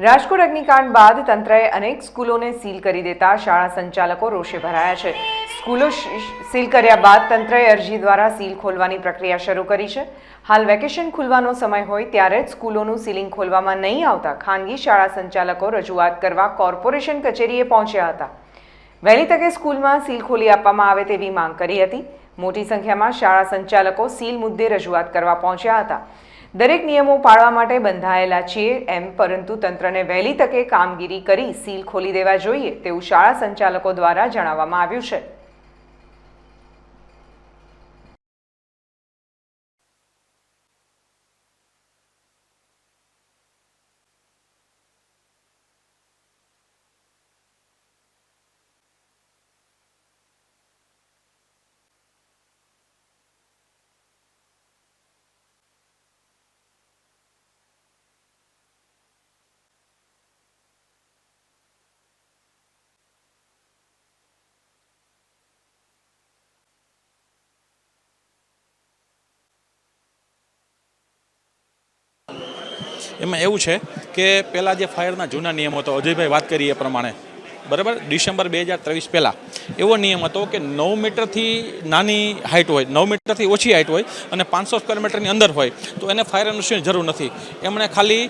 રાજકોટ અગ્નિકાંડ બાદ તંત્રએ અનેક સ્કૂલોને સીલ કરી દેતા શાળા સંચાલકો રોષે ભરાયા છે. સ્કૂલો સીલ કર્યા બાદ તંત્રએ અરજી દ્વારા સીલ ખોલવાની પ્રક્રિયા શરૂ કરી છે. હાલ વેકેશન ખુલવાનો સમય હોય ત્યારે જ સ્કૂલોનું સીલિંગ ખોલવામાં નહીં આવતા ખાનગી શાળા સંચાલકો રજૂઆત કરવા કોર્પોરેશન કચેરીએ પહોંચ્યા હતા. વહેલી તકે સ્કૂલમાં સીલ ખોલી આપવામાં આવે તેવી માંગ કરી હતી. મોટી સંખ્યામાં શાળા સંચાલકો સીલ મુદ્દે રજૂઆત કરવા પહોંચ્યા હતા. દરેક નિયમો પાળવા માટે બંધાયેલા છીએ એમ, પરંતુ તંત્રને વહેલી તકે કામગીરી કરી સીલ ખોલી દેવા જોઈએ તેવું શાળા સંચાલકો દ્વારા જણાવવામાં આવ્યું છે. એમાં એવું છે કે પહેલાં જે ફાયરના જૂના નિયમ હતો અજયભાઈ વાત કરી એ પ્રમાણે બરાબર? ડિસેમ્બર બે હજાર ત્રેવીસ પહેલાં. એવો નિયમ હતો કે નવ મીટરથી નાની હાઇટ હોય, નવ મીટરથી ઓછી હાઇટ હોય અને પાંચસો સ્ક્વેર મીટરની અંદર હોય, તો એને ફાયર એનઓસીની જરૂર નથી. એમણે ખાલી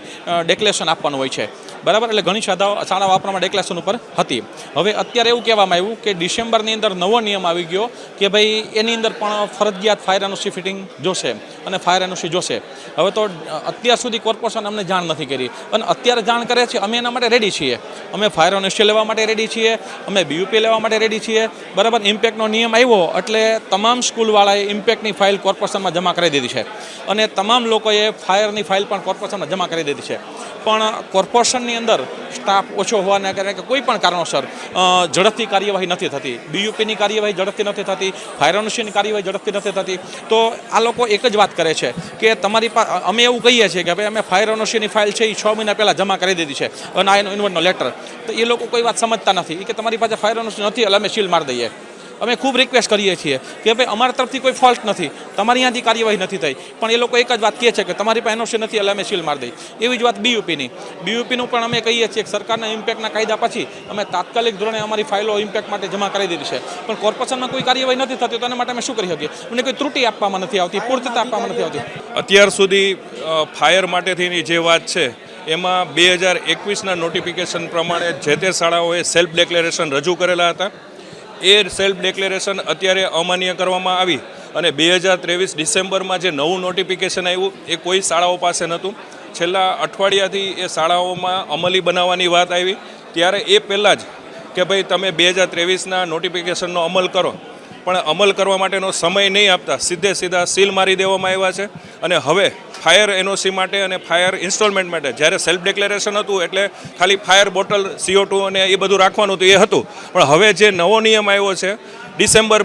ડેક્લેરેશન આપવાનું હોય છે. બરાબર? એટલે ઘણી શાળાઓ શાળાઓ વાપરવામાં ડેક્લેરેશન ઉપર હતી. હવે અત્યારે એવું કહેવામાં આવ્યું કે ડિસેમ્બરની અંદર નવો નિયમ આવી ગયો કે ભાઈ એની અંદર પણ ફરજિયાત ફાયર એનઓસી ફિટિંગ જોશે અને ફાયર એનઓસી જોશે. હવે તો અત્યાર સુધી કોર્પોરેશન અમને જાણ નથી કરી. અને અત્યારે જાણ કરે છે, અમે એના માટે રેડી છીએ. અમે ફાયર એનઓસી લેવા માટે રેડી છીએ. અમે બીયુપી લેવા માટે રેડી છીએ. બરાબર? ઇમ્પેક્ટનો નિયમ આવ્યો એટલે તમામ સ્કૂલવાળાએ ઇમ્પેક્ટની ફાઇલ કોર્પોરેશનમાં જમા કરી દીધી છે. અને તમામ લોકોએ ફાયરની ફાઇલ પણ કોર્પોરેશનમાં જમા કરી દીધી છે. પણ કોર્પોરેશનની અંદર સ્ટાફ ઓછો હોવાના કારણે કે કોઈ પણ કારણોસર ઝડપથી કાર્યવાહી નથી થતી. બીયુપીની કાર્યવાહી ઝડપથી નથી થતી, ફાયર ઓનસીની કાર્યવાહી ઝડપથી નથી થતી. તો આ લોકો એક જ વાત કરે છે કે તમારી પાસે અમે એવું કહીએ છીએ કે ભાઈ અમે ફાયર ઓનસીની ફાઇલ છે એ છ મહિના પહેલાં જમા કરી દીધી છે, અને આ એનો ઇન્વર્ટનો લેટર તો એ લોકો કોઈ વાત સમજતા નથી. કે તમારી પાસે ફાયર ઓનસી નથી, એટલે અમે સીલ મારી દઈએ. અમે ખૂબ રિક્વેસ્ટ કરીએ છીએ કે ભાઈ, અમારા તરફથી કોઈ ફોલ્ટ નથી. તમારી ત્યાંથી કાર્યવાહી નથી થઈ. પણ એ લોકો એક જ વાત કહે છે કે તમારી પાસે એનઓસી નથી, એટલે અમે સીલ મારી દઈ એવી જ વાત બીયુપીની બીયુપીનું પણ અમે કહીએ છીએ કે સરકારના ઇમ્પેક્ટના કાયદા પછી અમે તાત્કાલિક ધોરણે અમારી ફાઇલો ઇમ્પેક્ટ માટે જમા કરી દીધી છે. પણ કોર્પોરેશનમાં કોઈ કાર્યવાહી નથી થતી, તો એના માટે અમે શું કરી શકીએ? અમને કોઈ ત્રુટિ આપવામાં નથી આવતી, પૂર્તતા આપવામાં નથી આવતી. અત્યાર સુધી ફાયર માટેથીની જે વાત છે, એમાં બે હજાર એકવીસના નોટિફિકેશન પ્રમાણે જે તે શાળાઓએ સેલ્ફ ડિક્લેરેશન રજૂ કરેલા હતા. એ સેલ્ફ ડિક્લેરેશન અત્યારે અમાન્ય કરવામાં આવી અને બે હજાર ત્રેવીસ ડિસેમ્બરમાં જે નવું નોટિફિકેશન આવ્યું, એ કોઈ શાળાઓ પાસે નહોતું. છેલ્લા અઠવાડિયાથી એ શાળાઓમાં અમલી બનાવવાની વાત આવી. ત્યારે એ પહેલાં જ કે ભાઈ તમે બે હજાર ત્રેવીસના નોટિફિકેશનનો અમલ કરો. પણ અમલ કરવા માટેનો સમય નહીં આપતા. સીધે સીધા સીલ મારી દેવામાં આવ્યા છે અને હવે ફાયર એનઓસી માટે અને ફાયર ઇન્સ્ટોલમેન્ટ માટે, જ્યારે સેલ્ફ ડિક્લેરેશન હતું એટલે ખાલી ફાયર બોટલ સીઓ ટુ અને એ બધું રાખવાનું હતું, એ હતું. પણ હવે જે નવો નિયમ આવ્યો છે, ડિસેમ્બર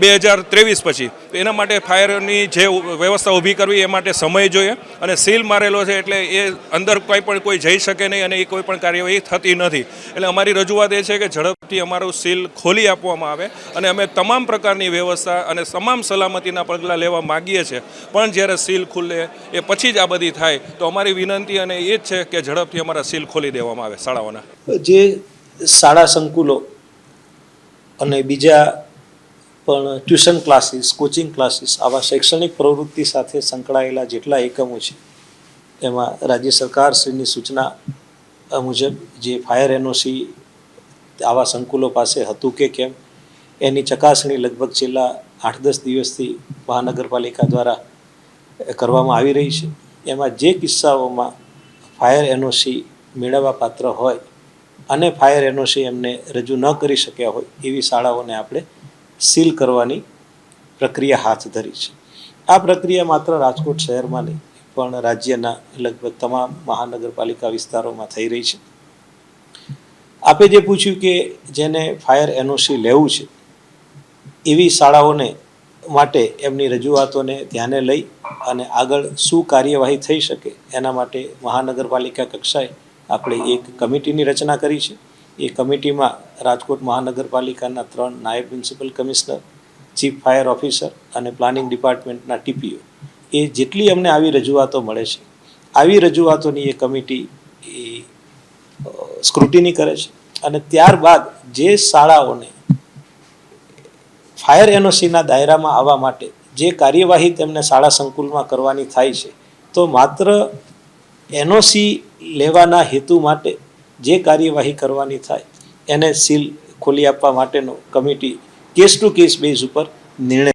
બે હજાર ત્રેવીસ પછી એના માટે ફાયરની જે વ્યવસ્થા ઊભી કરવી, એ માટે સમય જોઈએ અને સીલ મારેલો છે એટલે એ અંદર કોઈ પણ કોઈ જઈ શકે નહીં અને એ કોઈ પણ કાર્યવાહી થતી નથી. એટલે અમારી રજૂઆત એ છે કે ઝડપથી અમારું સીલ ખોલી આપવામાં આવે અને અમે તમામ પ્રકારની વ્યવસ્થા અને તમામ સલામતીના પગલાં લેવા માગીએ છીએ. પણ જ્યારે સીલ ખુલે એ પછી જ આ બધી થાય, તો અમારી વિનંતી અને એ જ છે કે ઝડપથી અમારા સીલ ખોલી દેવામાં આવે શાળાઓના. જે શાળા સંકુલો અને બીજા પણ ટ્યુશન ક્લાસીસ, કોચિંગ ક્લાસીસ, આવા શૈક્ષણિક પ્રવૃત્તિ સાથે સંકળાયેલા જેટલા એકમો છે, એમાં રાજ્ય સરકારશ્રીની સૂચના મુજબ જે ફાયર એનઓસી આવા સંકુલો પાસે હતું કે કેમ એની ચકાસણી લગભગ છેલ્લા આઠ દસ દિવસથી મહાનગરપાલિકા દ્વારા કરવામાં આવી રહી છે. એમાં જે કિસ્સાઓમાં ફાયર એનઓસી મેળવવા પાત્ર હોય અને ફાયર એનઓસી એમને રજૂ ન કરી શક્યા હોય, એવી શાળાઓને આપણે સીલ કરવાની પ્રક્રિયા હાથ ધરી છે. આ પ્રક્રિયા માત્ર રાજકોટ શહેરમાં નહીં, પણ રાજ્યના લગભગ તમામ મહાનગરપાલિકા વિસ્તારોમાં થઈ રહી છે. આપે જે પૂછ્યું કે જેને ફાયર એનઓસી લેવું છે એવી શાળાઓને માટે એમની રજૂઆતોને ધ્યાને લઈ અને આગળ શું કાર્યવાહી થઈ શકે એના માટે મહાનગરપાલિકા કક્ષાએ આપણે એક કમિટીની રચના કરી છે. એ કમિટીમાં રાજકોટ મહાનગરપાલિકાના ત્રણ નાયબ municipal commissioner, chief fire officer અને પ્લાનિંગ ડિપાર્ટમેન્ટના ટીપીઓ. એ જેટલી અમને આવી રજૂઆતો મળે છે, આવી રજૂઆતોની એ કમિટી એ સ્ક્રુટિની કરે છે. અને ત્યારબાદ જે શાળાઓને ફાયર એનઓસીના દાયરામાં આવવા માટે જે કાર્યવાહી તેમને શાળા સંકુલમાં કરવાની થાય છે, તો માત્ર એનઓસી લેવાના હેતુ માટે જે કાર્યવાહી કરવાની થાય, એને સીલ ખોલી આપવા માટેનો committee case to case base ઉપર નિર્ણય